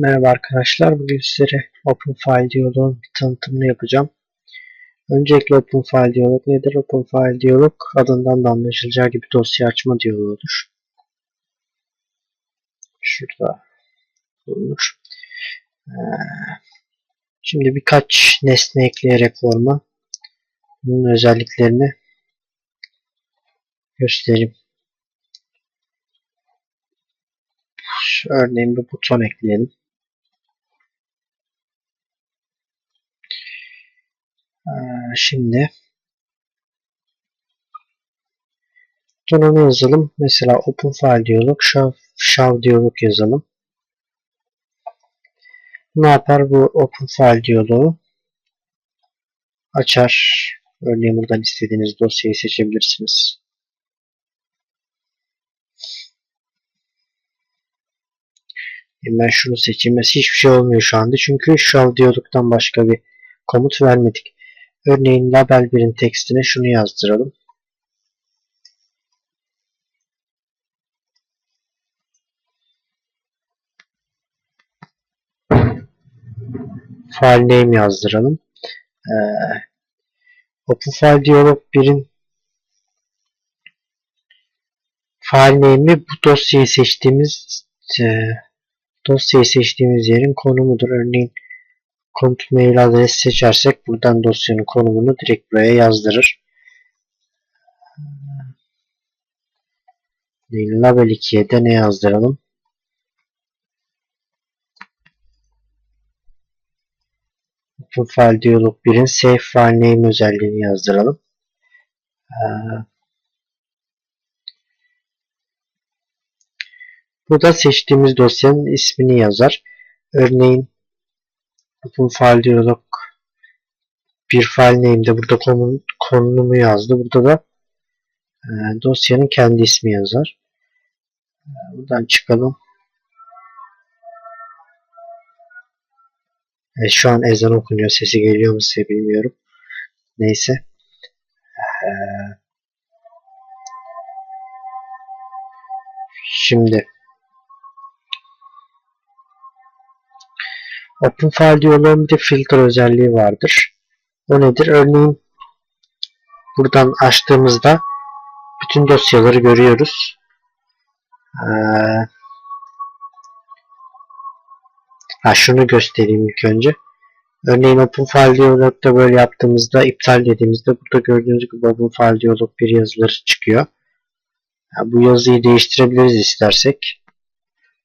Merhaba arkadaşlar. Bugün sizlere OpenFile Diyalog'un bir tanıtımını yapacağım. Öncelikle OpenFile Diyalog nedir? OpenFile Diyalog adından da anlaşılacağı gibi dosya açma diyaloğudur. Şurada bulunur. Ee, Şimdi birkaç nesne ekleyerek forma bunun özelliklerini göstereyim. Örneğin bir buton ekleyelim. Şimdi donanımı yazalım. Mesela OpenFile diyalog, show, show diyalog yazalım. Ne yapar bu OpenFile diyaloğu? Açar. Örneğin buradan istediğiniz dosyayı seçebilirsiniz. Ben şunu seçeyim. Mesela hiçbir şey olmuyor şu anda. Çünkü show diyalogdan başka bir komut vermedik. Örneğin label 1'in tekstine şunu yazdıralım. File name yazdıralım. Ee, OpenFile Dialog 1'in file name'i bu dosyayı seçtiğimiz e, dosyayı seçtiğimiz yerin konumudur. Örneğin komut mail adresi seçersek buradan dosyanın konumunu direkt buraya yazdırır. Label 2'ye de ne yazdıralım? OpenFile Dialog 1'in Save File Name özelliğini yazdıralım. Ee, burada seçtiğimiz dosyanın ismini yazar. Örneğin OpenFile Dialog bir file name'de burada konu, konumu yazdı. Burada da e, dosyanın kendi ismi yazar. E, buradan çıkalım. E, şu an ezan okunuyor. Sesi geliyor mu size bilmiyorum. Neyse. E, şimdi OpenFile diyaloğun bir de filtre özelliği vardır. O nedir? Örneğin buradan açtığımızda bütün dosyaları görüyoruz. Ee, ha şunu göstereyim ilk önce. Örneğin OpenFile Diyalog'da böyle yaptığımızda iptal dediğimizde burada gördüğünüz gibi OpenFile Diyalog bir yazıları çıkıyor. Yani bu yazıyı değiştirebiliriz istersek.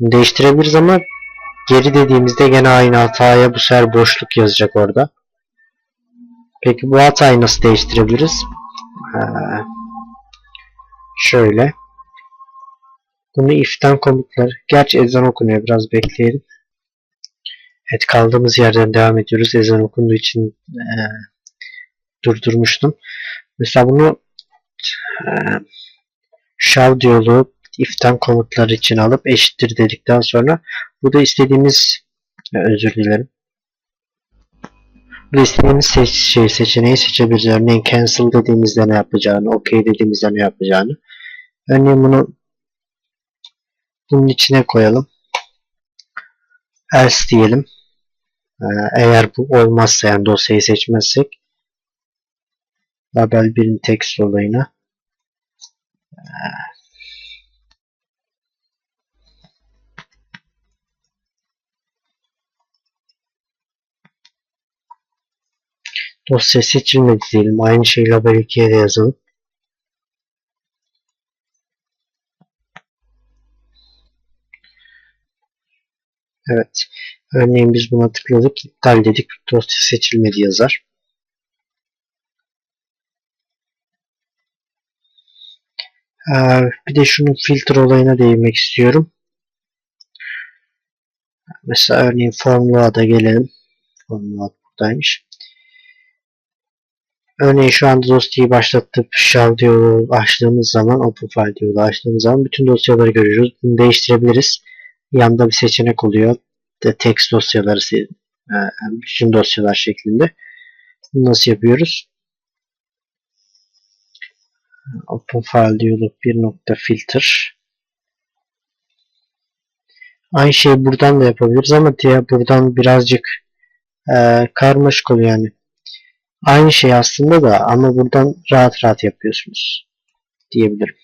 Değiştirebiliriz ama geri dediğimizde gene aynı hataya bu sefer boşluk yazacak orada. Peki bu hatayı nasıl değiştirebiliriz? Ee, şöyle. Bunu if'ten komutlar. Gerçi ezan okunuyor. Biraz bekleyelim. Evet kaldığımız yerden devam ediyoruz. Ezan okunduğu için e, durdurmuştum. Mesela bunu e, show diyaloğu if'ten komutları için alıp eşittir dedikten sonra bu da istediğimiz e, özür dilerim. Bu istediğimiz seç, şey, seçeneği seçebiliriz. Örneğin cancel dediğimizde ne yapacağını, OK dediğimizde ne yapacağını. Örneğin bunu bunun içine koyalım. Else diyelim. Ee, eğer bu olmazsa yani dosyayı seçmezsek label 1'in text olayına dosya seçilmedi diyelim. Aynı şeyi label 2'ye de yazalım. Evet. Örneğin biz buna tıkladık. iptal dedik. Dosya seçilmedi yazar. Ee, bir de şunun filtre olayına değinmek istiyorum. Mesela örneğin Formula'da gelelim. Formula buradaymış. Örneğin şu anda dosyayı başlattık. Shell diyaloğu açtığımız zaman, OpenFile diyaloğu açtığımız zaman bütün dosyaları görüyoruz. Bunu değiştirebiliriz. Yanında bir seçenek oluyor. De text dosyaları, bütün dosyalar şeklinde. Nasıl yapıyoruz? OpenFile diyalog bir nokta filter. Aynı şeyi buradan da yapabiliriz ama diğer buradan birazcık e, karmaşık oluyor yani. Aynı şey aslında da ama buradan rahat rahat yapıyorsunuz diyebilirim.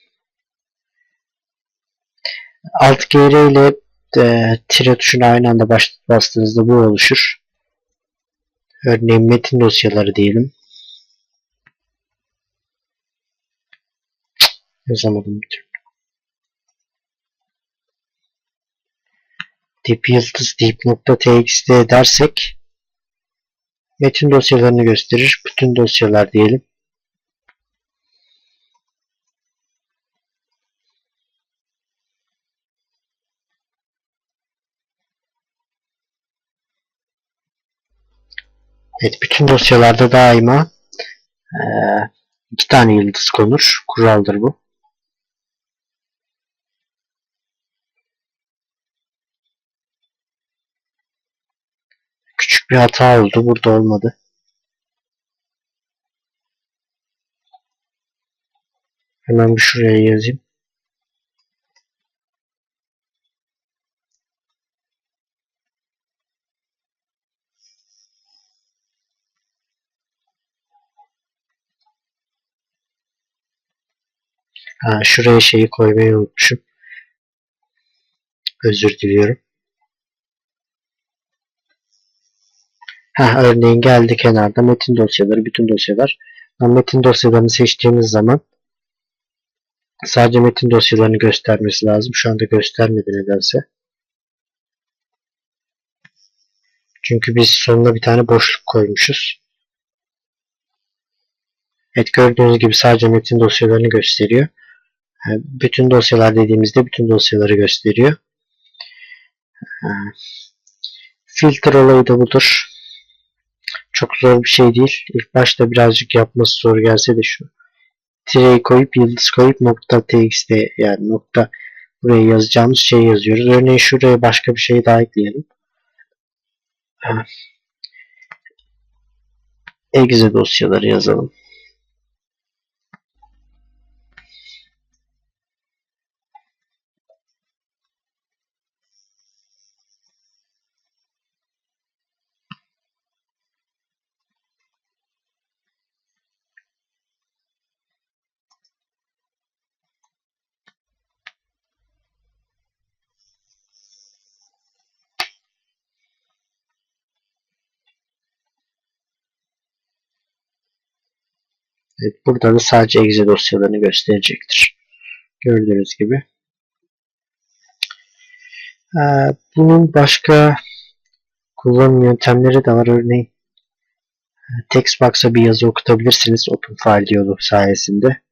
Alt GR ile e, tire tuşunu aynı anda baş, bastığınızda bu oluşur. Örneğin metin dosyaları diyelim. Yazamadım bir türlü. dip yıldız dip.txt dersek metin dosyalarını gösterir. Bütün dosyalar diyelim. Evet, bütün dosyalarda daima eee, iki tane yıldız konur. Kuraldır bu. Bir hata oldu. Burada olmadı. Hemen bir şuraya yazayım. Ha, şuraya şeyi koymayı unutmuşum. Özür diliyorum. Ha, örneğin geldi kenarda metin dosyaları, bütün dosyalar. Metin dosyalarını seçtiğimiz zaman sadece metin dosyalarını göstermesi lazım. Şu anda göstermedi nedense. Çünkü biz sonuna bir tane boşluk koymuşuz. Evet gördüğünüz gibi sadece metin dosyalarını gösteriyor. Bütün dosyalar dediğimizde bütün dosyaları gösteriyor. Filtre olayı da budur. Çok zor bir şey değil. İlk başta birazcık yapması zor gelse de şu tireyi koyup yıldız koyup nokta txt yani nokta buraya yazacağımız şey yazıyoruz. Örneğin şuraya başka bir şey daha ekleyelim. Ha. Exe dosyaları yazalım. Evet, burada da sadece exe dosyalarını gösterecektir. Gördüğünüz gibi. Ee, bunun başka kullanım yöntemleri de var. Örneğin textbox'a bir yazı okutabilirsiniz OpenFile diyaloğu sayesinde.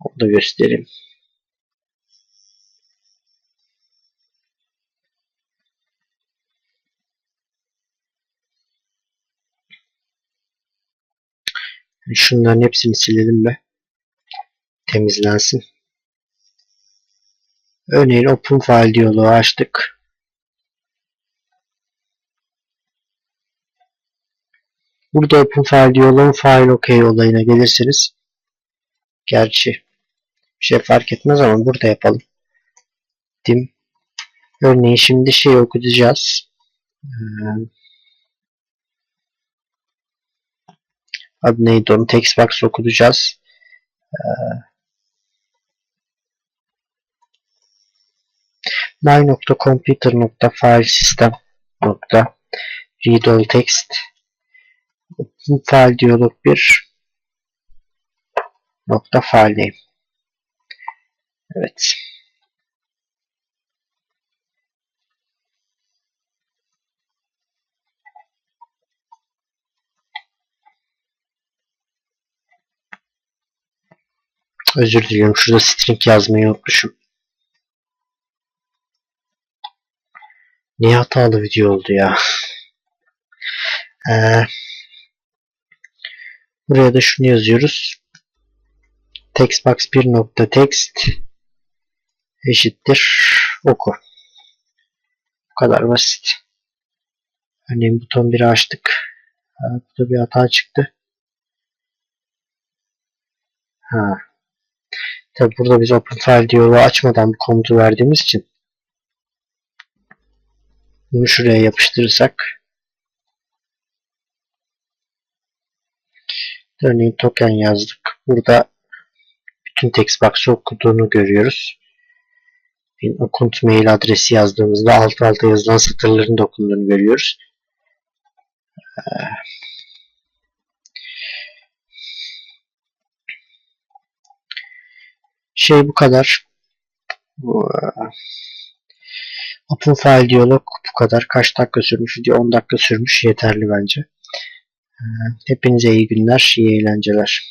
Onu da göstereyim. Şunların hepsini silelim ve temizlensin. Örneğin OpenFile diyaloğu açtık. Burada OpenFile diyaloğun file OK olayına gelirsiniz. Gerçi bir şey fark etmez ama burada yapalım. Dim. Örneğin şimdi şey okutacağız. Ee, adı neydi onu? Textbox okutacağız. Ee, my.computer.filesystem.read all text file diyalog 1 nokta file name. Evet. Özür diliyorum. Şurada string yazmayı unutmuşum. Niye hatalı video oldu ya? Ee, buraya da şunu yazıyoruz. Textbox 1.text eşittir oku. Bu kadar basit. Örneğin buton 1'i açtık. Burada bir hata çıktı. Ha. Tabi burada biz OpenFile diyaloğu açmadan bu komutu verdiğimiz için Bunu şuraya yapıştırırsak örneğin token yazdık. Burada bütün text box'ı okuduğunu görüyoruz. Bir account mail adresi yazdığımızda alt alta yazılan satırların da okunduğunu görüyoruz. Şey bu kadar. E, Open File Diyalog bu kadar. Kaç dakika sürmüş? Video 10 dakika sürmüş. Yeterli bence. E, Hepinize iyi günler, iyi eğlenceler.